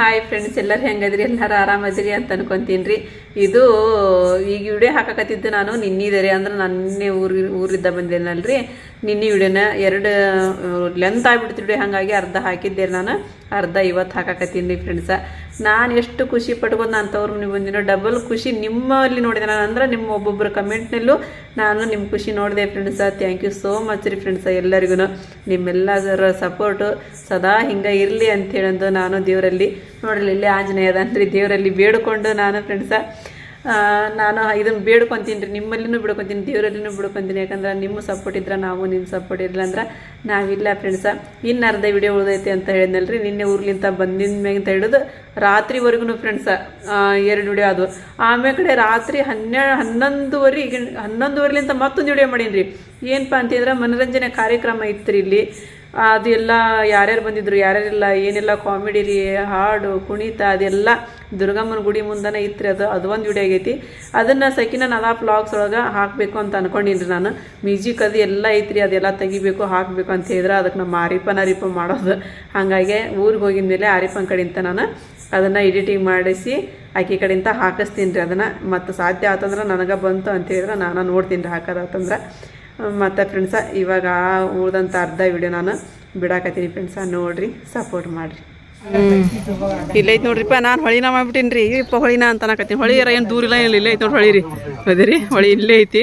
Hi friends ಎಲ್ಲರೂ ಹೆಂಗದ್ರಿ? ಎಲ್ಲರೂ ಆರಾಮದಿರಿ ಅಂತ ಅನ್ಕೊಂತೀನಿ ರೀ ಇದು ಈಗ ವಿಡಿಯೋ ಹಾಕಕತ್ತಿದ್ದು ನಾನು ನಿನ್ನಿದೆ ಅಂದ್ರೆ ನನ್ನೇ ಊರಿ ಊರಿದ್ದ ಬಂದೇನಲ್ರಿ. ನಿನ್ನೆ ವಿಡಿಯೋನ ಎರಡು ಲೆಂತ್ ಆಗ್ಬಿಡ್ತು ವಿಡಿಯೋ ಹಾಗಾಗಿ ಅರ್ಧ ಹಾಕಿದ್ದೆ ನಾನು. ಅರ್ಧ ಇವತ್ತು ಹಾಕಕತ್ತೀನಿ ಫ್ರೆಂಡ್ಸ ನಾನು ಎಷ್ಟು ಖುಷಿ ಪಟ್ಕೊಂಡು ನಾನು ತವ್ರ ಮನೆಗೆ ಬಂದಿನೋ ಡಬಲ್ ಖುಷಿ ನಿಮ್ಮಲ್ಲಿ ನೋಡಿದೆ. ನಾನು ಅಂದ್ರೆ ನಿಮ್ಮ ಒಬ್ಬೊಬ್ಬರ ಕಮೆಂಟ್ನಲ್ಲೂ ನಾನು ನಿಮ್ಮ ಖುಷಿ ನೋಡಿದೆ friends thank you so much ರೀ ಫ್ರೆಂಡ್ಸ ಎಲ್ಲರಿಗೂ ನಿಮ್ಮೆಲ್ಲರ ಸಪೋರ್ಟು ಸದಾ ಹಿಂಗೆ ಇರಲಿ ಅಂತ ಹೇಳೋದು ನಾನು ದೇವರಲ್ಲಿ ನೋಡಲಿ ಇಲ್ಲಿ ಆಂಜನೇಯ ಅದಂತ್ರಿ ದೇವರಲ್ಲಿ ಬೇಡಿಕೊಂಡು ನಾನು ಫ್ರೆಂಡ್ಸ ನಾನು ಇದನ್ನು ಬೇಡ್ಕೊತೀನಿ ರೀ, ನಿಮ್ಮಲ್ಲಿನೂ ಬಿಡ್ಕೊತೀನಿ, ದೇವರಲ್ಲಿನೂ ಬಿಡ್ಕೊತೀನಿ. ಯಾಕಂದ್ರೆ ನಿಮ್ಮ ಸಪೋರ್ಟ್ ಇದ್ರೆ ನಾವು ನಿಮ್ಮ ಸಪೋರ್ಟ್ ಇರಲಿಲ್ಲ ಅಂದ್ರೆ ನಾವಿಲ್ಲ ಫ್ರೆಂಡ್ಸ ಇನ್ನು ಅರ್ಧ ವಿಡಿಯೋ ಉಳ್ದೈತಿ ಅಂತ ಹೇಳಿದ್ನಲ್ರಿ ನಿನ್ನೆ ಊರ್ಲಿಂತ ಬಂದಿನ ಮ್ಯಾಗಿಂತ ಹಿಡಿದು ರಾತ್ರಿವರೆಗೂ ಫ್ರೆಂಡ್ಸ ಎರಡು ವಿಡಿಯೋ ಅದು ಆಮೇಲೆ ಕಡೆ ರಾತ್ರಿ ಹನ್ನೆರಡು ಹನ್ನೊಂದುವರೆ ಹನ್ನೊಂದುವರೆಲಿಂತ ಮತ್ತೊಂದು ವಿಡಿಯೋ ಮಾಡೀನಿ ರೀ ಏನಪ್ಪ ಅಂತಂದ್ರೆ ಮನೋರಂಜನೆ ಕಾರ್ಯಕ್ರಮ ಇತ್ತು ರೀ ಇಲ್ಲಿ. ಅದು ಎಲ್ಲ ಯಾರ್ಯಾರು ಬಂದಿದ್ರು, ಯಾರ್ಯಾರಿಲ್ಲ, ಏನೆಲ್ಲ ಕಾಮಿಡಿ ರೀ, ಹಾಡು, ಕುಣಿತ, ಅದೆಲ್ಲ ದುರ್ಗಮ್ಮನ ಗುಡಿ ಮುಂದನೇ ಇತ್ತು ಅದು ಅದು ಒಂದು ವಿಡಿಯೋ ಆಗೈತಿ. ಅದನ್ನು ಸಕಿನ ನಲಾ ಬ್ಲಾಗ್ಸ್ ಒಳಗೆ ಹಾಕಬೇಕು ಅಂತ ಅಂದ್ಕೊಂಡಿನಿ ನಾನು. ಮ್ಯೂಸಿಕ್ ಅದು ಎಲ್ಲ ಐತ್ರಿ, ಅದೆಲ್ಲ ತೆಗಿಬೇಕು, ಹಾಕಬೇಕು ಅಂತ ಹೇಳಿದ್ರೆ ಅದಕ್ಕೆ ನಮ್ಮ ಆರಿಪನ ಅರಿಪ ಮಾಡೋದು. ಹಾಗಾಗಿ ಊರಿಗೆ ಹೋಗಿದ ಮೇಲೆ ಆರಿಪನ್ ಕಡೆಯಿಂದ ನಾನು ಅದನ್ನು ಎಡಿಟಿಂಗ್ ಮಾಡಿಸಿ ಆಕೆ ಕಡೆಯಿಂದ ಹಾಕಿಸ್ತೀನಿ ರೀ ಅದನ್ನು. ಮತ್ತು ಸಾಧ್ಯ ಆತಂದ್ರೆ ನನಗೆ ಬಂತು ಅಂತ ಹೇಳಿದ್ರೆ ನಾನು ನೋಡ್ತೀನಿ ರೀ ಹಾಕೋದಾತಂದ್ರೆ ಮತ್ತು ಫ್ರೆಂಡ್ಸ ಇವಾಗ ಉಳ್ದಂಥ ಅರ್ಧ ವಿಡಿಯೋ ನಾನು ಬಿಡಾಕತ್ತೀನಿ ಫ್ರೆಂಡ್ಸ ನೋಡ್ರಿ ಸಪೋರ್ಟ್ ಮಾಡಿರಿ. ಇಲ್ಲೈತೆ ನೋಡ್ರಿಪ್ಪ ನಾನು ಹೊಳಿನ ಮಾಡ್ಬಿಟ್ಟೀನಿ ರೀ ಇಪ್ಪ ಹೊಳಿನ ಅಂತ ಅನ್ನಕತ್ತೀನಿ. ಹೊಳಿ ಯಾರ ಏನು ದೂರ ಇಲ್ಲ ಇಲ್ಲ ಇಲ್ಲೇ ಐತೆ ನೋಡಿ ಹೊಳಿ ರೀ ಅದೇ ರೀ ಹೊಳಿ ಇಲ್ಲೇ ಐತಿ.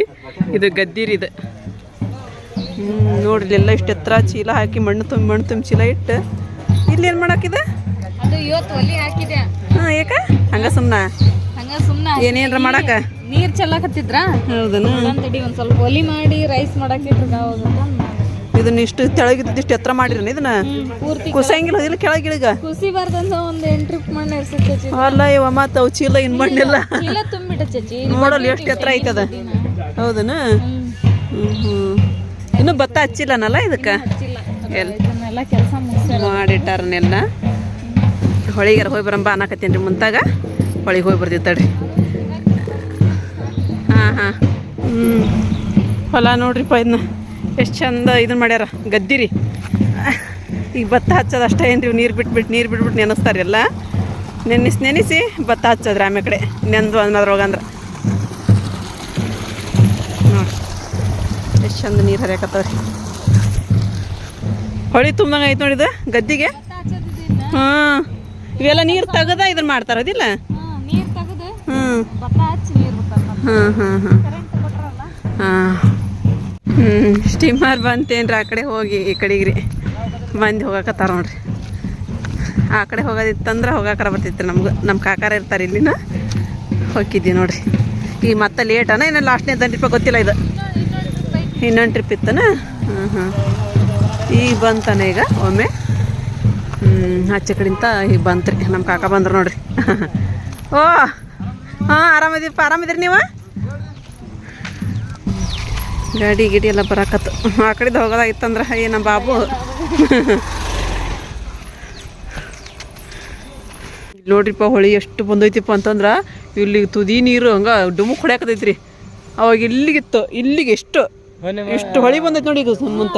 ಇದು ಗದ್ದಿರಿ ಇದು. ಹ್ಞೂ ನೋಡ್ರಿ ಎಲ್ಲ ಇಷ್ಟು ಎತ್ತರ ಚೀಲ ಹಾಕಿ ಮಣ್ಣು ತುಂಬ ಮಣ್ಣು ತುಂಬಿ ಚೀಲ ಇಟ್ಟು ಇಲ್ಲಿ ಏನು ಮಾಡಾಕಿದೆ ಹಾಂ ಏಕ? ಹಂಗ ಸುಮ್ಮನೆ ಹಂಗ ಸುಮ್ಮನೆ ಏನೇನ್ರ ಮಾಡಾಕ? ನೀರ್ ಚೆಲ್ಲಾಕತ್ತಿದ್ರ? ಹೌದನ? ತಡಿ ಒಂದ್ ಸ್ವಲ್ಪ ಒಲಿ ಮಾಡಿ ರೈಸ್ ಮಾಡಾಕಿಟ್ರ ಇದನ್ನ ಇಷ್ಟು ತೆಳಗಿದ್ದಿಷ್ಟು ಇಷ್ಟು ಎತ್ತರ ಮಾಡಿರನ ಇದನ್ನ? ಪೂರ್ತಿ ಕುಸಂಗಿಲ್ಲ ಇಲ್ಲ ಕೆಳಗಿಳಿಗ ಕುಸಿ ಬಾರ್ದಂತ ಒಂದ್ ಎಂಟ್ ಟ್ರಿಪ್ ಮಣ್ಣು ಎರ್ಸತ್ತೆ ಚಚಿ ಅಲ್ಲ ಇವ ಮತ್ತು ಅವು ಚೀಲ ಇನ್ ಮಣ್ಣಿಲ್ಲ ಇಲ್ಲ ತುಂಬಿಟ್ಟ ಚಚಿ ನೋಡಲ್ಲ ಎಷ್ಟು ಎತ್ತರ ಐತದ? ಹೌದನ? ಇನ್ನು ಭತ್ತ ಹಚ್ಚಿಲ್ಲನಲ್ಲ ಇದಕ್ಕೆ? ಮಾಡಿಟ್ಟಾರನೆಲ್ಲ. ಹೊಳಿಗಾರ ಹೋಗಿ ಬರಂಬ ಅನ್ನಕತ್ತೀನಿ ರೀ ಮುಂತಾಗ. ಹೊಳಿಗೆ ಹೋಗಿ ಬರ್ತೀವಿ ತಡ್ರಿ. ಹಾಂ ಹಾಂ. ಹ್ಞೂ ಹೊಲ ನೋಡ್ರಿಪ್ಪ ಇದನ್ನ ಎಷ್ಟು ಚಂದ ಇದನ್ನ ಮಾಡ್ಯಾರ. ಗದ್ದಿರಿ. ಈಗ ಭತ್ತ ಹಚ್ಚೋದು ಅಷ್ಟೇ ಏನು ರೀ ನೀರು ಬಿಟ್ಬಿಟ್ಟು ನೀರು ಬಿಟ್ಬಿಟ್ಟು ನೆನೆಸ್ತಾರೆ ಎಲ್ಲ. ನೆನೆಸಿ ನೆನೆಸಿ ಭತ್ತ ಹಚ್ಚೋದ್ರಿ ಆಮೇಲೆ ಕಡೆ. ನೆಂದು ಅನ್ನೋದ್ರೊಳಗಂದ್ರೆ ನೋಡಿ ಎಷ್ಟು ಚಂದ ನೀರು ಹರಿಯಾಕತ್ತವ್ರಿ. ಹೊಳಿ ತುಂಬ್ದಂಗೆ ಐತೆ ನೋಡಿದ ಗದ್ದಿಗೆ? ಹಾಂ. ಇವೆಲ್ಲ ನೀರು ತೆಗೆದ ಇದನ್ನ ಮಾಡ್ತಾರ ಹ್ಞೂ ಸ್ಟೀಮರ್ ಬಂತೇನ್ರಿ ಆ ಕಡೆ ಹೋಗಿ, ಈ ಕಡೆಗೆ ರೀ ಬಂದು ಹೋಗಕತ್ತಾರ ನೋಡ್ರಿ. ಆ ಕಡೆ ಹೋಗೋದಿತ್ತಂದ್ರೆ ಹೋಗಾಕರ ಬರ್ತಿತ್ತು ನಮ್ಗೆ. ನಮ್ಮ ಕಾಕಾರ ಇರ್ತಾರೆ ಇಲ್ಲಿನ. ಹೋಗಿದ್ವಿ ನೋಡ್ರಿ. ಈಗ ಮತ್ತೆ ಲೇಟನ ಇನ್ನು ಲಾಸ್ಟ್ನೇ ಟ್ರಿಪ್ಪ ಗೊತ್ತಿಲ್ಲ ಇದು. ಇನ್ನೊಂದು ಟ್ರಿಪ್ ಇತ್ತನ? ಹಾಂ ಹಾಂ ಈಗ ಬಂತಾನೆ ಈಗ ಒಮ್ಮೆ? ಹ್ಞೂ ಆಚೆ ಕಡೆಂತ ಈಗ ಬಂತ್ರಿ. ನಮ್ಮ ಕಾಕ ಬಂದ್ರು ನೋಡ್ರಿ. ಓ! ಹಾಂ ಆರಾಮದೀಪ ಆರಾಮಿದ್ರಿ ನೀವು? ಗಾಡಿ ಗಿಡಿ ಎಲ್ಲ ಬರಾಕತ್ತು. ಆ ಕಡೆದು ಹೋಗೋದಾಗಿತ್ತಂದ್ರೆ ಏ ನಮ್ಮ ಬಾಬು. ನೋಡ್ರಿಪ್ಪ ಹೊಳಿ ಎಷ್ಟು ಬಂದೈತಿಪ್ಪ ಅಂತಂದ್ರೆ ಇಲ್ಲಿ ತುದಿ ನೀರು ಹಂಗೆ ಡುಮುಕ್ ಹೊಡ್ಯಾಕತೈತ್ರಿ ಅವಾಗ ಇಲ್ಲಿಗಿತ್ತು ಇಲ್ಲಿಗೆ ಎಷ್ಟು. ಎಷ್ಟು ಹೊಳಿ ಬಂದೈತೆ ನೋಡಿ ಈಗ ಮುಂತ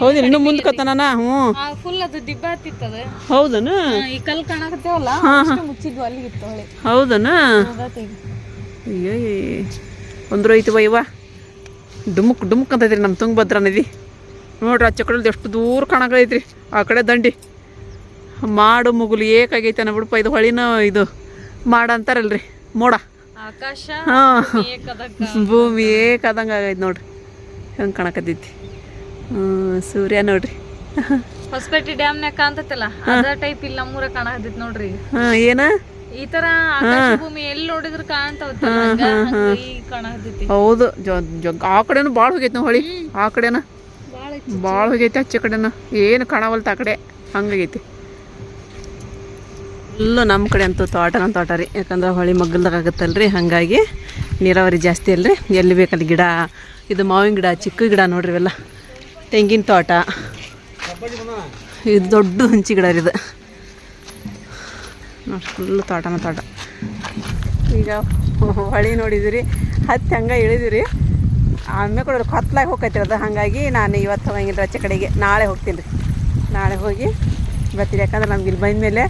ಹೌದು ಇನ್ನು ಮುಂದ್ಕತ್ತಾನ ಹ್ಞೂ. ಫುಲ್ ಅದು ದಿಬ್ಬ ಹತ್ತಿತ್ತದ. ಹೌದನ? ಈ ಕಲ್ ಕಾಣಕತ್ತೇವಲ್ಲ ಮುಚ್ಚಿದ್ವು ಅಲ್ಲಿ ಇತ್ತು ಹೌದನ ಅಯ್ಯೋ ಒಂದ್ರ ಐತಿ ಬೈವ ಡುಮುಕ್ ಡುಮುಕ್ ಅಂತೈತ್ರಿ ನಮ್ಮ ತುಂಗಭದ್ರ ನದಿ ನೋಡ್ರಿ ಆ ಕಡೆ ಎಷ್ಟು ದೂರ ಕಾಣಕೈತ್ರಿ ಆ ಕಡೆ ದಂಡಿ ಮಾಡು ಮುಗುಲು ಏಕಾಗೈತೆ ಬಿಡಪ್ಪ ಇದು ಹೊಳಿನ ಇದು ಮಾಡ ಅಂತಾರಲ್ರಿ ಮೋಡ ಆಕಾಶ ಹಾಂ ಭೂಮಿ ಏಕಾದಂಗೆ ಆಗೈತೆ ನೋಡ್ರಿ ಹೆಂಗೆ ಕಾಣಕತ್ತೈತಿ ಸೂರ್ಯ ನೋಡ್ರಿ. ಹೊಸಪೇಟೆ ಡ್ಯಾಮ್ನ್ಯಾಗ ಕಾಣ್ತೈತಲ್ಲ ಅದ ಟೈಪ್ ಇಲ್ಲಿ ನಮ್ಮೂರ ಕಾಣಕತ್ತೈತಿ ನೋಡ್ರಿ. ಏನ? ಈ ತರ ಆಕಾಶ ಭೂಮಿ ಎಲ್ಲಿ ನೋಡಿದ್ರು ಕಾಣಕತ್ತೈತಿ ಹೌದು ಆ ಕಡೆನೂ ಭಾಳ ಹೋಗೈತಿ ನಾವು ಹೊಳಿ ಆ ಕಡೆನ. ಭಾಳ ಹೋಗೈತಿ ಹಚ್ಚ ಕಡೆನ. ಏನು ಕಾಣವಲ್ತ ಆ ಕಡೆ ಹಂಗಾಗೈತಿ ಎಲ್ಲೂ ನಮ್ಮ ಕಡೆ ಅಂತೂ ತೋಟನ ತೋಟ ರೀ ಯಾಕಂದ್ರೆ ಹೊಳಿ ಮಗ್ಗಲ್ದಾಗ ಆಗುತ್ತಲ್ರಿ ಹಾಗಾಗಿ ನೀರಾವರಿ ಜಾಸ್ತಿ ಅಲ್ರಿ. ಎಲ್ಲಿ ಬೇಕಲ್ಲಿ ಗಿಡ ಇದು ಮಾವಿನ ಗಿಡ ಚಿಕ್ಕ ಗಿಡ ನೋಡ್ರಿ ಇವೆಲ್ಲ. ತೆಂಗಿನ ತೋಟ. ಇದು ದೊಡ್ಡ ಹಂಚಿ ಗಿಡ ರೀ ಇದು. ನೋಡಿ ಫುಲ್ಲು ತೋಟನ ತೋಟ. ಈಗ ಹೊಳಿ ನೋಡಿದಿರಿ, ಹತ್ತಿ ಹಂಗೆ ಇಳಿದಿರಿ. ಆಮೇಲೆ ಕೂಡ ಕತ್ಲಾಗ ಹೋಗ್ತೈತಿ ಅದು. ಹಾಗಾಗಿ ನಾನು ಇವತ್ತು ಹೋಗಂಗಿಲ್ಲ ಆಚೆ ಕಡೆಗೆ. ನಾಳೆ ಹೋಗ್ತೀನಿ ರೀ. ನಾಳೆ ಹೋಗಿ ಬರ್ತೀನಿ. ಯಾಕಂದ್ರೆ ನಮ್ಗೆ ಇಲ್ಲಿ ಬಂದಮೇಲೆ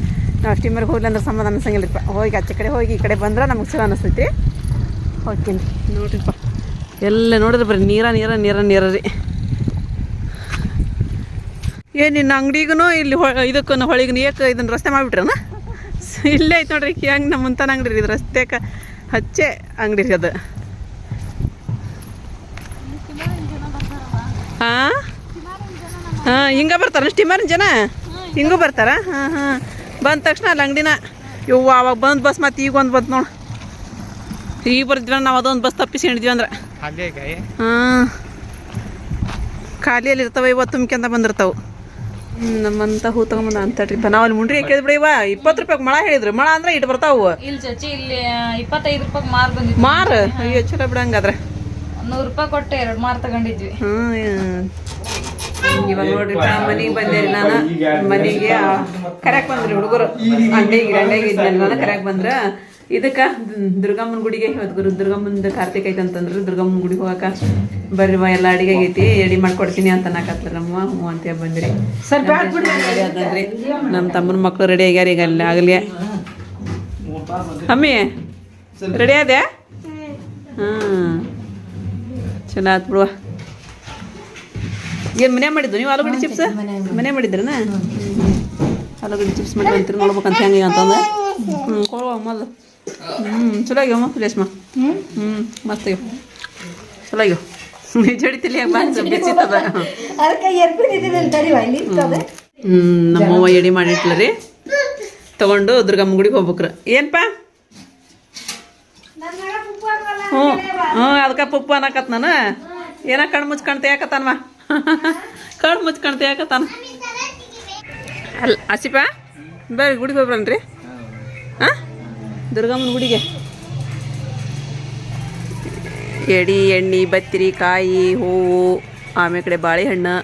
ನಾವು ಸ್ಟೀಮರ್ಗೆ ಹೋಗ್ಲಿ ಅಂದ್ರೆ ಸಮಾಧಾನ ಅನ್ಸಂಗಿಲ್ಲಪ್ಪ ಹೋಗಿ ಆಚೆ ಕಡೆ ಹೋಗಿ ಈ ಕಡೆ ಬಂದ್ರೆ ನಮ್ಗೆ ಚಲೋ ಅನಿಸ್ತೈತಿ ಹೋಗ್ತೀನಿ. ನೋಡಿರಿಪ್ಪ. ಎಲ್ಲ ನೋಡಿದ್ರೆ ಬರೀ ನೀರ ನೀರ ನೀರ ನೀರ ರೀ. ಏನು ನಿನ್ನ ಅಂಗಡಿಗೂ ಇಲ್ಲಿ ಹೊ ಇದಕ್ಕೂ ಹೊಳಿಗೂ ಏಕ ಇದನ್ನು ರಸ್ತೆ ಮಾಡಿಬಿಟ್ರನ? ಇಲ್ಲೇ ಐತೆ ನೋಡ್ರಿ ಹೆಂಗೆ ನಮ್ಮ ಮುಂತಾನ ಅಂಗಡಿ ರೀ ಇದು ರಸ್ತೆಗೆ ಹಚ್ಚೆ ಅಂಗಡಿ ರೀ ಅದು. ಹಾಂ? ಹಾಂ ಹಿಂಗೆ ಬರ್ತಾರ ಸ್ಟೀಮರ್ ಜನ? ಹಿಂಗೂ ಬರ್ತಾರ? ಹಾಂ ಹಾಂ. ಬಂದ ತಕ್ಷಣ ಅಲ್ಲಿ ಅಂಗಡಿನ ಇವು ಅವಾಗ ಬಂದು ಬಸ್ ಮತ್ತೆ ಈಗ ಒಂದು ಬಂತು ನೋಡು. ಈಗ ಬರ್ತೀವಿ ನಾವು ಅದೊಂದು ಬಸ್ ತಪ್ಪಿಸಿ ಹಿಡಿದ್ವಿ ಅಂದ್ರೆ. ಹಾಂ. ಖಾಲಿಯಲ್ಲಿ ಇರ್ತಾವೆ ಇವತ್ತು ತುಂಬ್ಕೊಂತ ಬಂದಿರ್ತಾವೆ. ನಮ್ಮಂತ ಹೂ ತಗೊಂಬಂದ ಅಂತ ಟ್ರಿಪ್ ನಾವು ಅಲ್ಲಿ ಮುಂಡ್ರಿ ಕೇಳಿದ್ ಬಿಡಿ ಇವ ಇಪ್ಪತ್ತು ರೂಪಾಯಿ ಮಳ ಹೇಳಿದ್ರು. ಮಳ ಅಂದ್ರೆ ಇಟ್ ಬರ್ತಾವು. ಇಲ್ಲಿ ಚಚಿ ಇಲ್ಲಿ ಇಪ್ಪತ್ತೈದು ರೂಪಾಯಿ ಮಾರ್ ಬಂದಿತ್ತು. ಮಾರು? ಅಯ್ಯೋ ಚಲೋ ಬಿಡಂಗಾದ್ರೆ ನೂರು ರೂಪಾಯಿ ಕೊಟ್ಟು ಎರಡು ಮಾರ್ ತಗೊಂಡಿದ್ವಿ. ಇವಾಗ ನೋಡ್ರಿ ಮನೆಗೆ ಬಂದೇರಿ ನಾನು. ಮನೆಗೆ ಕರೆಕ್ ಬಂದ್ರಿ ಹುಡುಗರು. ಅಂಡೆ ಅಂಗಡಿಗೆ ಇದ್ನಲ್ಲ ಕರೆಕ್ ಬಂದ್ರ. ಇದಕ್ಕ ದುರ್ಗಮ್ಮನ ಗುಡಿಗೆ ಇವತ್ತು ಗುರು ದುರ್ಗಮ್ಮನ ಕಾರ್ತಿಕ್ ಐತಂತಂದ್ರು ದುರ್ಗಮ್ಮನ ಗುಡಿಗೆ ಹೋಗಾಕ. ಬರ್ರಿ ಎಲ್ಲ ಅಡಿಗೆ ಆಗೈತಿ ರೆಡಿ ಮಾಡ್ಕೊಡ್ತೀನಿ ಅಂತ ಅನ್ನಕತ್ತಾರ ನಮ್ಮ ಹ್ಞೂ ಅಂತ ಬಂದ್ರಿ. ರೆಡಿ ಅದಂದ್ರಿ ನಮ್ಮ ತಮ್ಮನ ಮಕ್ಕಳು ರೆಡಿ ಆಗ್ಯಾರ ಈಗ ಅಲ್ಲಿ ಆಗಲಿ. ಅಮ್ಮಿ ರೆಡಿ ಅದೇ ಹ್ಞೂ ಚಲೋ ಆತ್ ಬಿಡುವ. ಏನು ಮನೆ ಮಾಡಿದ್ದು? ನೀವು ಆಲೂಗಡ್ಡೆ ಚಿಪ್ಸ್ ಮನೆ ಮಾಡಿದ್ರನ? ಆಲೂಗಡ್ಡೆ ಚಿಪ್ಸ್ ಮಾಡಿ ಅಂತೀರಿ ನೋಡ್ಬೇಕಂತ ಹೆಂಗೆ ಅಂತಂದ್ರೆ ಹ್ಞೂ ಕೊಡುವ ಮೊದಲು. ಹ್ಞೂ ಚಲೋ ಆಗ್ಯಾವ ರೇಷ್ಮಾ. ಹ್ಞೂ ಹ್ಞೂ ಮಸ್ತ್ ಆಗ್ಯಾವ. ಚಲೋ ಆಗ್ಯಾವ. ನಮ್ಮವ್ವ ಎಡಿ ಮಾಡಿಟ್ಲ ರೀ. ತಗೊಂಡು ದುರ್ಗಮ್ಮ ಗುಡಿಗೆ ಹೋಗ್ಬೇಕ್ರ. ಏನಪ್ಪ ಹ್ಞೂ. ಹ್ಞೂ ಅದಕ್ಕೆ ಪುಪ್ಪು ಅನ್ನಕತ್ ನಾನು. ಏನ ಕಣ್ಣು ಮುಚ್ಕೊಂತ ಕಾಣ್ತೆ ಯಾಕತ್ತಾನವ ಕಣ್ಣು ಮುಚ್ಕೊಂತ ಕಾಣ್ತೆ ಯಾಕತ್ತಾನ ಅಲ್ಲ ಆಸಿಪ ಬರ್ರಿ ಗುಡಿಗೆ ಹೋಗ್ರನ್ರಿ ಹಾಂ? ದುರ್ಗಮ್ಮನ ಗುಡಿಗೆ. ಎಡಿ, ಎಣ್ಣೆ, ಬತ್ತಿರಿ, ಕಾಯಿ, ಹೂವು, ಆಮೇಲೆ ಕಡೆ ಬಾಳೆಹಣ್ಣು.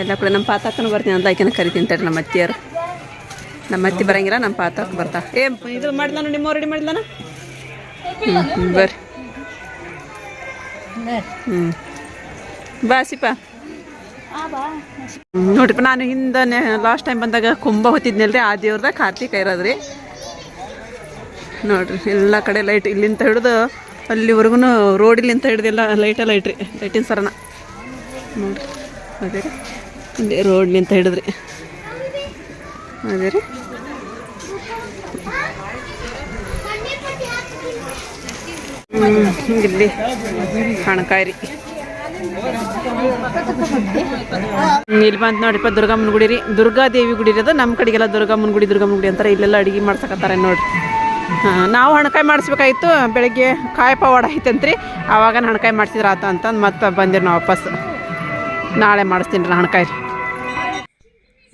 ಎಲ್ಲ ಕಡೆ ನಮ್ಮ ಪಾತಕ್ಕನ ಬರ್ತೀನಿ ಅಂತ ಆಕೆನ ಕರಿತೀನಿ ತಡ್ರಿ ನಮ್ಮ ಅತ್ತಿಯರು ನಮ್ಮ ಅತ್ತಿ ಬರಂಗಿಲ್ಲ, ನಮ್ಮ ಪಾತಕ್ಕೆ ಬರ್ತಾ. ಏ ಇದು ಮಾಡಿದ್ಲಾನು ನಿಮ್ಮ ರೆಡಿ ಮಾಡಿದ್ಲಾನ ಹ್ಞೂ ಬರ್ರಿ. ಹ್ಞೂ ಬಾಸಿಪ್ಪ ನೋಡ್ರಿಪ್ಪ, ನಾನು ಹಿಂದೆ ಲಾಸ್ಟ್ ಟೈಮ್ ಬಂದಾಗ ಕುಂಭ ಹೊತ್ತಿದ್ನಲ್ರಿ, ಆ ದೇವ್ರದ ಕಾರ್ತಿಕ ಇರೋದ್ರಿ ನೋಡ್ರಿ, ಎಲ್ಲ ಕಡೆ ಲೈಟ್ ಇಲ್ಲಿಂದ ಹಿಡಿದು ಅಲ್ಲಿವರೆಗೂ ರೋಡಿಲಿಂದ ಹಿಡಿದು ಎಲ್ಲ ಇಟ್ರಿ ಲೈಟ್ ರೀ ಲೈಟಿನ ಸರನ ನೋಡ್ರಿ, ಅದೇ ರೀ. ಇಲ್ಲಿ ರೋಡ್ಲಿಂತ ಹಿಡಿದ್ರಿ. ಅದೇ ರೀ. ಹ್ಞೂ ಇಲ್ಲಿ ಹಣಕಾಯಿ ರೀ ಇಲ್ಲಿ ಬಂದು ನೋಡ್ರಿಪ್ಪ ದುರ್ಗಮ್ಮನ ಗುಡಿ ರೀ ದುರ್ಗಾದೇವಿ ಗುಡಿ ಇರೋದು ನಮ್ಮ ಕಡೆಗೆಲ್ಲ ದುರ್ಗಮ್ಮನ ಗುಡಿ ದುರ್ಗಮ್ಮನ ಗುಡಿ ಅಂತಾರೆ. ಇಲ್ಲೆಲ್ಲ ಅಡುಗೆ ಮಾಡ್ಸಕತ್ತಾರೆ ನೋಡ್ರಿ. ನಾವು ಹಣಕಾಯಿ ಮಾಡಿಸ್ಬೇಕಾಯ್ತು, ಬೆಳಗ್ಗೆ ಕಾಯಿ ಪವಾಡ ಐತಂತ್ರಿ. ಆವಾಗ ಹಣಕಾಯಿ ಮಾಡಿಸಿದ್ರ ಆತ ಅಂತಂದು ಮತ್ತೆ ಬಂದಿರಿ ನಾವು ವಾಪಸ್. ನಾಳೆ ಮಾಡಿಸ್ತೀನಿ ರೀ ಹಣಕಾಯಿ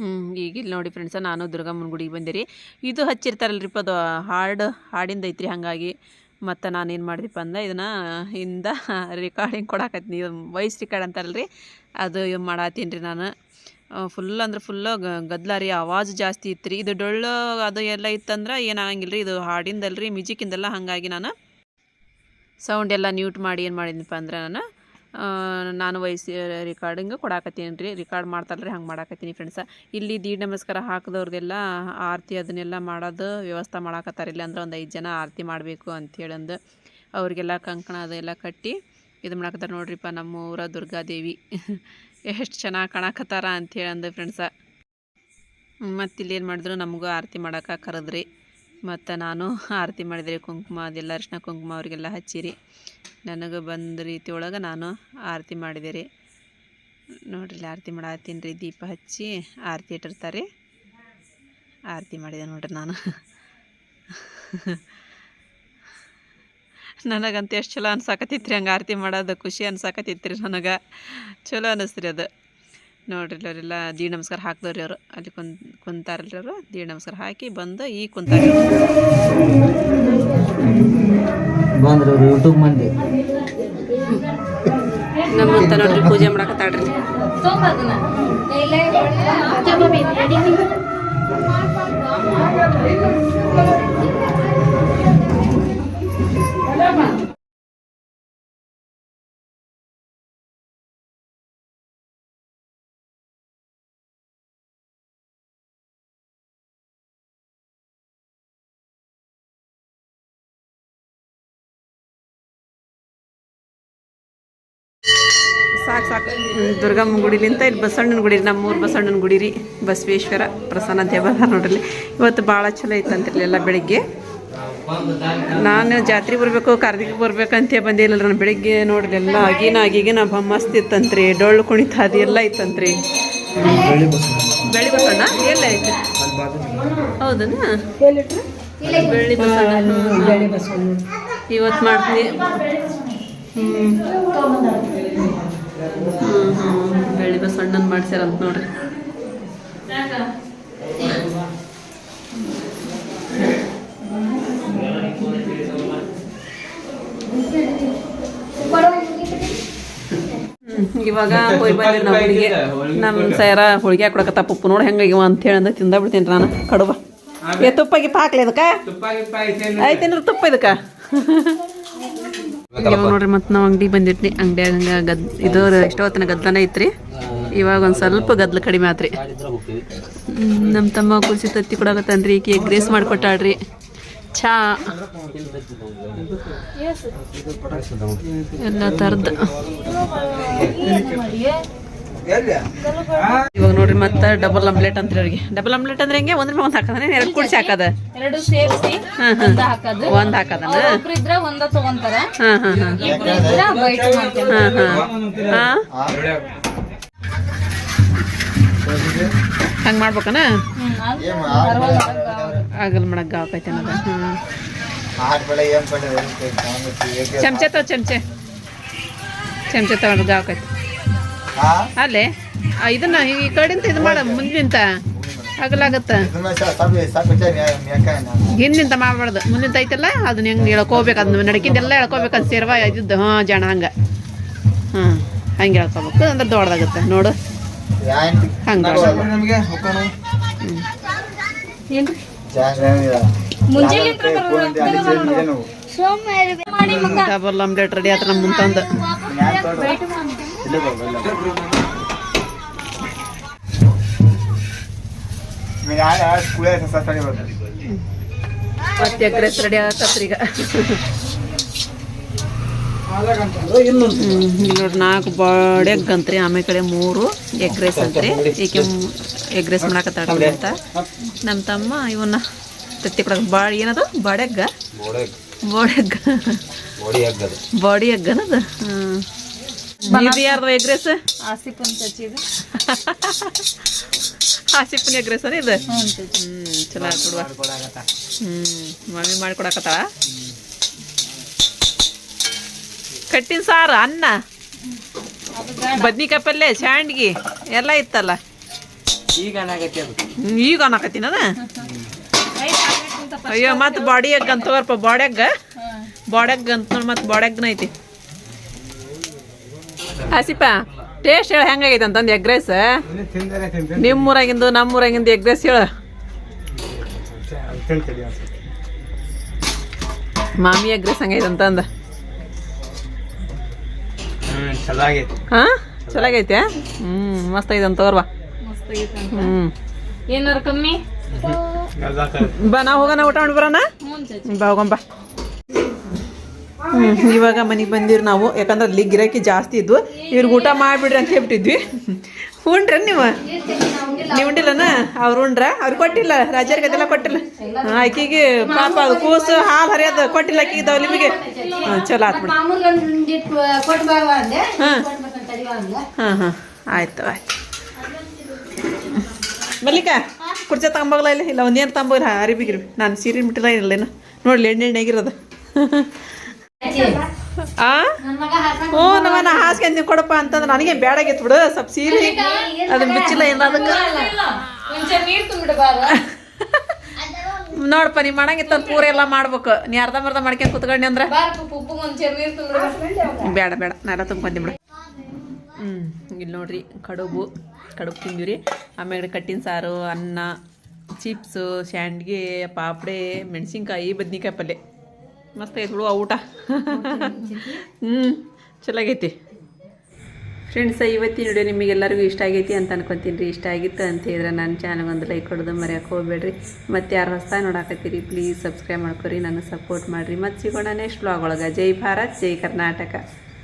ಹ್ಞೂ ಈಗ ಇಲ್ಲಿ ನೋಡಿ ಫ್ರೆಂಡ್ಸ ನಾನು ದುರ್ಗಮ್ಮನ ಗುಡಿಗೆ ಬಂದಿರಿ. ಇದು ಹಚ್ಚಿರ್ತಾರಲ್ರಿಪ್ಪ ಅದು ಹಾಡು, ಹಾಡಿಂದ ಐತ್ರಿ ಹಾಗಾಗಿ. ಮತ್ತು ನಾನು ಏನು ಮಾಡಿದೆಪ್ಪ ಅಂದ್ರೆ ಇದನ್ನು ಹಿಂದ ರೆಕಾರ್ಡಿಂಗ್ ಕೊಡಾಕತ್ತೀನಿ ವಾಯ್ಸ್ ರೆಕಾರ್ಡ್ ಅಂತಾರಲ್ರಿ. ಅದು ಮಾಡತ್ತೀನಿ ರೀ ನಾನು. ಫುಲ್ ಅಂದ್ರೆ ಫುಲ್ಲು ಗದ್ದಲ ರೀ ಆವಾಜ್ ಜಾಸ್ತಿ ಇತ್ತು ರೀ ಇದು ಡೊಳ್ಳು ಅದು ಎಲ್ಲ ಇತ್ತಂದ್ರೆ ಏನಾಗಂಗಿಲ್ಲ ರೀ ಇದು ಹಾಡಿಂದಲ್ರಿ ಮ್ಯೂಸಿಕ್ಕಿಂದೆಲ್ಲ ಹಾಗಾಗಿ ನಾನು ಸೌಂಡ್ ಎಲ್ಲ ನ್ಯೂಟ್ ಮಾಡಿ ಏನು ಮಾಡಿದ್ನಪ್ಪ ಅಂದ್ರೆ ನಾನು ನಾನು ವಯಸ್ಸು ರೆಕಾರ್ಡಿಂಗ್ ಕೊಡಾಕತ್ತೀನಿ ರೀ ರೆಕಾರ್ಡ್ ಮಾಡ್ತಾರಲ್ರಿ, ಹಂಗೆ ಮಾಡಾಕತ್ತೀನಿ ಫ್ರೆಂಡ್ಸ ಇಲ್ಲಿ ದೀಡ್ ನಮಸ್ಕಾರ ಹಾಕಿದವ್ರಿಗೆಲ್ಲ ಆರತಿ ಅದನ್ನೆಲ್ಲ ಮಾಡೋದು ವ್ಯವಸ್ಥೆ ಮಾಡಾಕತ್ತಾರೆ. ಇಲ್ಲ ಅಂದ್ರೆ ಒಂದು ಐದು ಜನ ಆರತಿ ಮಾಡಬೇಕು ಅಂಥೇಳಂದು ಅವರಿಗೆಲ್ಲ ಕಂಕಣ ಅದೆಲ್ಲ ಕಟ್ಟಿ ಇದು ಮಾಡಾಕತ್ತಾರೆ ನೋಡ್ರಿಪ್ಪ ನಮ್ಮ ಊರ ದುರ್ಗಾದೇವಿ. ಎಷ್ಟು ಚೆನ್ನಾಗಿ ಕಾಣಕತ್ತಾರ ಅಂಥೇಳಿ ಅಂದೆ ಫ್ರೆಂಡ್ಸ ಮತ್ತು ಇಲ್ಲಿ ಏನು ಮಾಡಿದ್ರು ನಮಗೂ ಆರತಿ ಮಾಡೋಕೆ ಕರೆದ್ರಿ. ಮತ್ತು ನಾನು ಆರತಿ ಮಾಡಿದ್ರಿ ಕುಂಕುಮ, ಅದೆಲ್ಲ ಅರಿಶಿನ ಕುಂಕುಮ ಅವರಿಗೆಲ್ಲ ಹಚ್ಚಿರಿ. ನನಗೆ ಬಂದ ರೀತಿ ಒಳಗೆ ನಾನು ಆರತಿ ಮಾಡಿದೆ ರೀ. ನೋಡ್ರಿ ಆರತಿ ಮಾಡತ್ತೀನಿ ರೀ, ದೀಪ ಹಚ್ಚಿ ಆರತಿ ಇಟ್ಟಿರ್ತಾರೆ. ಆರತಿ ಮಾಡಿದೆ ನೋಡ್ರಿ ನಾನು. ನನಗಂತ ಎಷ್ಟು ಚಲೋ ಅನ್ಸಾಕತ್ತಿತ್ತು ರೀ ಹಂಗೆ ಆರತಿ ಮಾಡೋದು ಖುಷಿ ಅನ್ಸಾಕತ್ತಿತ್ತು ರೀ ನನಗೆ. ಚಲೋ ಅನಿಸ್ತ್ರಿ ಅದು. ನೋಡ್ರಿ ಅವರೆಲ್ಲ ದೀಡ್ ನಮಸ್ಕಾರ ಹಾಕಿದವ್ರಿ ಅವರು. ಅಲ್ಲಿ ಕುಂತ್ ಕುಂತಾರಲ್ರಿ ಅವರು. ದೀಡ್ ನಮಸ್ಕಾರ ಹಾಕಿ ಬಂದು ಈ ಕುಂತಾರ. ಬಂದ್ರು ಯೂಟ್ಯೂಬ್ ಮಂದಿ. ನಮ್ಮಂತ ನೋಡ್ರಿ ಪೂಜೆ ಮಾಡಕತ್ತಾಡ್ರಿ ಸಾಕು ಸಾಕು. ದುರ್ಗಮ್ಮ ಗುಡಿಲಿಂತ ಇಲ್ಲಿ ಬಸಣ್ಣನ ಗುಡಿ, ನಮ್ಮೂರು ಬಸಣ್ಣನ ಗುಡಿ ರೀ. ಬಸವೇಶ್ವರ ಪ್ರಸನ್ನ ದೇವಾಲಯ ನೋಡ್ರಿ ಇವತ್ತು ಭಾಳ ಚಲೋ ಇತ್ತಂತಿರ್ಲಿಲ್ಲ ಬೆಳಿಗ್ಗೆ. ನಾನು ಜಾತ್ರೆ ಬರಬೇಕು, ಕಾರ್ದಿಗೆ ಬರ್ಬೇಕಂತ ಬಂದಿಲ್ಲ ನಾನು ಬೆಳಿಗ್ಗೆ ನೋಡ್ರಿ ಎಲ್ಲ ಆಗಿನ ಆಗಿಗಿನ ಬ ಮಸ್ತ್ ಇತ್ತಂತ್ರಿ, ಡೊಳ್ಳು ಕುಣಿತ ಅದು ಎಲ್ಲ ಇತ್ತಂತ್ರಿ. ಬೆಳಿ ಬಸಣ್ಣ ಎಲ್ಲ ಐತಿ ಹೌದನಾ? ಬೆಳ್ಳಿ ಬಸಣ್ಣ ಇವತ್ತು ಮಾಡ್ತೀನಿ. ಹ್ಞೂ ನೋಡ್ರಿ. ಇವಾಗ ಹೋಗಿ ಬಂದಿರಿ ನಮ್ಮ ಹುಡುಗಿ ನಮ್ಮ ಸೈರ ಹೋಳಿಗೆ ಹಾಕೊಡಕತ್ತ ಪಪ್ಪು ನೋಡಿ ಹೆಂಗಾಗಿವ ಅಂತ ಹೇಳಿ ಅಂದ ತಿಂದ ಬಿಡ್ತೀನಿ ನಾನು ಕಡುಬ ಏ ತುಪ್ಪ ಗಿಪ್ಪ ಹಾಕ್ಲಿ ಅದಕ್ಕೆ ಐತೇನ್ರಿ ತುಪ್ಪ ಇದಕ್ಕೆ? ಇವಾಗ ನೋಡ್ರಿ ಮತ್ತೆ ನಾವು ಅಂಗಡಿ ಬಂದಿರ್ತೀನಿ ಅಂಗಡಿಯಾಗ ಹಂಗ ಗದ್ ಇದು ಎಷ್ಟೋ ಹೊತ್ತಿನ ಗದ್ದಲನೇ ಐತ್ರಿ. ಇವಾಗ ಒಂದು ಸ್ವಲ್ಪ ಗದ್ಲ ಕಡಿಮೆ ಆತ್ರಿ. ನಮ್ಮ ತಮ್ಮ ಕುಲ್ಸಿ ತತ್ತಿ ಕೊಡಕತ್ತನ್ರಿ ಈಕಿ ಎಗ್ ರೈಸ್ ಮಾಡಿಕೊಟ್ಟಾಳ್ರಿ. ಚಾ. ಎಲ್ಲ ಥರದ್ದು ಇವಾಗ ನೋಡ್ರಿ ಮತ್ತೆ ಡಬಲ್ ಆಮ್ಲೆಟ್ ಅಂತ ಅವ್ರಿಗೆ. ಡಬಲ್ ಆಮ್ಲೆಟ್ ಅಂದ್ರೆ ಹೆಂಗೆ? ಒಂದ್ರ ಒಂದು ಹಾಕದ ಎರಡು ಕುಡಿಸಿ ಹಾಕದ? ಎರಡು ಸೇರಿಸಿ ಒಂದ ಹಾಕೋದು. ಒಬ್ರಿದ್ರ ಒಂದ ತಗೊಂತಾರ. ಹಾಂ ಹಾಂ ಹಾಂ ಬೈಟ್ ಮಾಡ್ತೇವೆ. ಹಾಂ ಹಾಂ ಹಾಂ? ಹಂಗೆ ಮಾಡ್ಬೇಕನ? ಆಗಲ್ ಮಾಡಕ್ ಗಾವಕೈತೆ ಅನ್ನೋದು. ಹ್ಞೂ ಚಮಚೆ ತಗೋ ಚಮಚೆ. ಚಮಚ ತಗೊಂಡು ಗಾವಕೈತೆ ಅಲ್ಲೇ? ಇದನ್ನ ಈ ಕಡೆಂತ ಇದು ಮಾಡ ಮುಂದಿಂತ. ಆಗಲಾಗತ್ತ. ಹಿಂದಿಂತ ಮಾಡಬಾರ್ದು. ಮುಂದಿಂತ ಐತಲ್ಲ ಅದನ್ನ ಹೆಂಗೆ ಹೇಳ್ಕೋಬೇಕು ಅದನ್ನ ನಡಕಿಂದ ಎಲ್ಲ ಎಳ್ಕೋಬೇಕು ಅದು ಸೇರ್ವ ಇದ್ದಿದ್ದು ಹಾಂ ಜನ ಹಂಗೆ. ಹಾಂ ಹಂಗೆ ಹೇಳ್ಕೋಬೇಕು ಅಂದ್ರೆ ದೊಡ್ಡದಾಗುತ್ತೆ ನೋಡು. ಹಂಗೆ. ಡಬಲ್ ರೆಡಿ ಆತ ನಮ್ಮ ಮುಂತಂದು ರೆಡಿ ಆಗತ್ತತ್ರಿ ಈಗ ನಾಲ್ಕು ಬಾಡ್ ಎಗ್ ಅಂತ್ರಿ, ಆಮೇಲೆ ಮೂರು ಎಗ್ ರೈಸ್ ಅಂತ್ರಿ. ಈಕೆ ಎಗ್ ರೈಸ್ ಮಾಡಾಕತ್ತಾಡ್ರಿ ಅಂತ. ನಮ್ಮ ತಮ್ಮ ಇವನ್ನ ತತ್ತಿ ಕೊಡಕ್ ಬಾಡ್ ಏನದು? ಬಾಡಿ ಬಾಡೆಗ್ಗ ಬಾಡಿ ಹಗ್ಗ ಅನ್ನೋದು? ಹ್ಮ್. ಇದು ಯಾರ್ದು ಎಗ್ ರೈಸ್ ಆಸಿಪನ್ ಚಚ್ಚಿದು ಆಸಿಪನ್ ಎಗ್ ರೈಸ್ ಇದು? ಹ್ಞೂ ಚಲೋ ಕೊಡುವ ಹ್ಞೂ ಹ್ಮ್ ಮಮ್ಮಿ ಮಾಡಿಕೊಡಕತ್ತಾಳ? ಕಟ್ಟಿನ ಸಾರು ಅನ್ನ? ಬದ್ನಿಕಾಯಿ ಪಲ್ಯ ಶಾಂಡ್ಗಿ ಎಲ್ಲ ಇತ್ತಲ್ಲ? ಈಗ ಅನ್ನಕತ್ತೀನ ಅಯ್ಯೋ ಮತ್ತೆ ಬಾಡಿ ಎಗ್ ಅಂತ ಬಾಡ್ಯಾಗ ಬಾಡಿ ಎಗ್ ಬಾಡಿ ಎಗ್ ಅಂತ ಮತ್ತೆ ಬಾಡಿ ಎಗ್ನ ಐತಿ. ಹಸಿಪ ಟೇಸ್ಟ್ ಹೇಳಿ ಹೆಂಗಾಗೈತೆ ಅಂತಂದು ಎಗ್ ರೈಸ್ ನಿಮ್ಮೂರಾಗಿಂದು ನಮ್ಮೂರಾಗಿಂದು ಎಗ್ ರೈಸ್ ಹೇಳು. ಮಾಮಿ ಎಗ್ ರೈಸ್ ಹಂಗೈತೆ ಅಂತಂದ. ಹಾ ಚಲಾಗೈತೆ ಹ್ಮ್ ಮಸ್ತ್ ಐತೆ ಅಂತ ಏನಾರ ಕಮ್ಮಿ? ಬಾ ನಾವು ಹೋಗೋಣ ಊಟ ಮಾಡಿ ಬರೋಣ? ಬಾ ಹೋಗಂಬ ಹ್ಮ್ ಇವಾಗ ಮನೆಗೆ ಬಂದಿರಿ ನಾವು. ಯಾಕಂದ್ರೆ ಅಲ್ಲಿ ಗಿರಾಕಿ ಜಾಸ್ತಿ ಇದ್ವು. ಇವ್ರಿಗೆ ಊಟ ಮಾಡಿಬಿಡ್ರಿ ಅಂತ ಹೇಳ್ಬಿಟ್ಟಿದ್ವಿ. ಉಂಡ್ರ ನೀವು? ನೀವು ಉಂಡಿಲ್ಲನ ಅವ್ರು ಉಂಡ್ರ ಅವ್ರು ಕೊಟ್ಟಿಲ್ಲ. ರಾಜರಿಗೆ ಅದೆಲ್ಲ ಕೊಟ್ಟಿಲ್ಲ. ಆಕಿಗೆ ಪಾಪ ಅದು ಕೂಸು ಹಾಲು ಹರಿಯೋದು ಕೊಟ್ಟಿಲ್ಲ ಆಕಿಗೆ ಇದಾವ ನಿಮಗೆ. ಹಾಂ ಚಲೋ ಆತ್ ಹಾ. ಹಾಂ ಹಾಂ ಹಾಂ. ಆಯ್ತು ಆಯ್ತು. ಮಲ್ಲಿಕ ಕುರ್ಚಿ ತಗೊಂಬೋಗ್ಲ ಇಲ್ಲ. ಇಲ್ಲ ಒಂದೇನು ತಗೊಂಬೋಗ್ಲ ಅರಿಬಿಗಿರಿ ನಾನು ಸೀರೆ ಬಿಟ್ಟಿಲ್ಲ ಇರಲೇನು ನೋಡ್ಲಿ ಎಣ್ಣೆ ಎಣ್ಣೆಗಿರೋದು ಆ? ಹ್ಞೂ ನಮ್ಮ ನಾ ಹಾಸಿಗೆ ನೀವು ಕೊಡಪ್ಪ ಅಂತಂದ್ರೆ ನನಗೆ ಬೇಡಾಗಿತ್ತು ಬಿಡು. ಸ್ವಲ್ಪ ಸೀರೆ ಅದನ್ನ ಬಿಚ್ಚಿಲ್ಲ ಇಲ್ಲ ಅದಕ್ಕೆ ನೋಡಪ್ಪ ನೀವು ಮಾಡಂಗಿತ್ತ ಪೂರ ಎಲ್ಲ ಮಾಡ್ಬೇಕು. ನೀ ಅರ್ಧ ಮರ್ಧ ಮಾಡ್ಕೊಂಡು ಕುತ್ಕೊಂಡಿ ಅಂದ್ರೆ? ಬೇಡ ಬೇಡ. ಬೇಡ ನಾರ ತುಂಬ್ಕೊಂತೀನಿ ಬಿಡು. ಇಲ್ಲಿ ನೋಡ್ರಿ ಕಡುಬು ಕಡುಬು ತಿಂದಿವ್ರಿ. ಆಮೇಲೆ ಕಟ್ಟಿನ ಸಾರು, ಅನ್ನ ಚಿಪ್ಸು ಶಾಂಡ್ಗೆ ಪಾಪಡೆ, ಮೆಣಸಿನ್ಕಾಯಿ, ಬದ್ನಿಕಾಯಿ ಪಲ್ಯ ಮಸ್ತ್ ಐತೆ ಬಿಡುವ ಊಟ. ಹ್ಞೂ ಚಲಾಗೈತಿ. ಫ್ರೆಂಡ್ಸ ಇವತ್ತಿನ ವಿಡಿಯೋ ನಿಮಗೆಲ್ಲರಿಗೂ ಇಷ್ಟ ಆಗೈತಿ ಅಂತ ಅನ್ಕೊತೀನಿ ರೀ. ಇಷ್ಟ ಆಗಿತ್ತು ಅಂತ ಹೇಳಿದ್ರೆ ನನ್ನ ಚಾನಲ್ ಒಂದು ಲೈಕ್ ಕೊಡೋದು ಮರೆಯೋಕೆ ಹೋಗ್ಬೇಡ್ರಿ. ಮತ್ತು ಯಾರು ಹೊಸ್ದಾಗಿ ನೋಡಾಕತ್ತೀರಿ ಪ್ಲೀಸ್ ಸಬ್ಸ್ಕ್ರೈಬ್ ಮಾಡ್ಕೊರಿ. ನನಗೆ ಸಪೋರ್ಟ್ ಮಾಡಿರಿ. ಮತ್ತು ಸಿಗೋಣ ನೆಕ್ಸ್ಟ್ ಬ್ಲಾಗ್ ಒಳಗೆ. ಜೈ ಭಾರತ್, ಜೈ ಕರ್ನಾಟಕ.